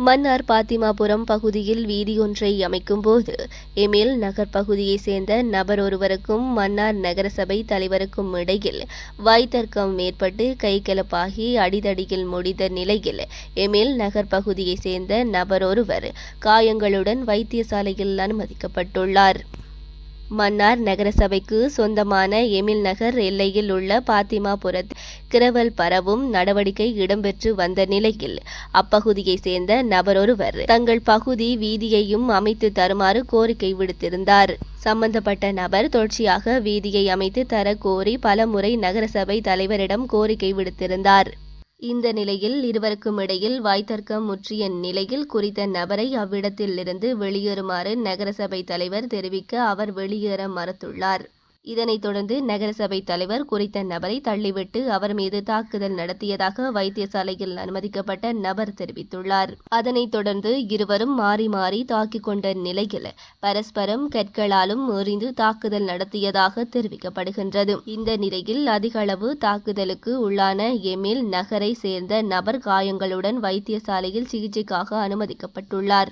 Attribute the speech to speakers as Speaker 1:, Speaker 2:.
Speaker 1: மன்னார் பாத்திமாபுரம் பகுதியில் வீதியொன்றை அமைக்கும்போது எமில் நகர் பகுதியைச் சேர்ந்த நபர் ஒருவருக்கும் மன்னார் நகரசபை தலைவருக்கும் இடையில் வாய்த்தர்க்கம் ஏற்பட்டு கைகலப்பாகி அடிதடியில் முடிந்த நிலையில் எமில் நகர் பகுதியைச் சேர்ந்த நபர் ஒருவர் காயங்களுடன் வைத்தியசாலையில் அனுமதிக்கப்பட்டுள்ளார். மன்னார் நகரசபைக்கு சொந்தமான எமில் நகர் எல்லையில் உள்ள பாத்திமாபுரத் கிரவல் பரவும் நடவடிக்கை இடம்பெற்று வந்த நிலையில் அப்பகுதியை சேர்ந்த நபரொருவர் தங்கள் பகுதி வீதியையும் அமைத்து தருமாறு கோரிக்கை விடுத்திருந்தார். சம்பந்தப்பட்ட நபர் தொடர்ச்சியாக வீதியை அமைத்து தர கோரி பலமுறை நகரசபை தலைவரிடம் கோரிக்கை விடுத்திருந்தார். இந்த நிலையில் இருவருக்கும் இடையில் வாய்த்தர்க்கம் முற்றிய நிலையில் குறித்த நபரை அவ்விடத்திலிருந்து வெளியேறுமாறு நகரசபை தலைவர் தெரிவிக்க அவர் வெளியேற மறுத்துள்ளார். இதனைத் தொடர்ந்து நகரசபை தலைவர் குறித்த நபரை தள்ளிவிட்டு அவர் மீது தாக்குதல் நடத்தியதாக வைத்தியசாலையில் அனுமதிக்கப்பட்ட நபர் தெரிவித்துள்ளார். அதனைத் தொடர்ந்து இருவரும் மாறி மாறி தாக்கிக் கொண்ட நிலையில் பரஸ்பரம் கற்களாலும் எறிந்து தாக்குதல் நடத்தியதாக தெரிவிக்கப்படுகின்றது. இந்த நிலையில் அதிக அளவு தாக்குதலுக்கு உள்ளான எமில் நகரை சேர்ந்த நபர் காயங்களுடன் வைத்தியசாலையில் சிகிச்சைக்காக அனுமதிக்கப்பட்டுள்ளார்.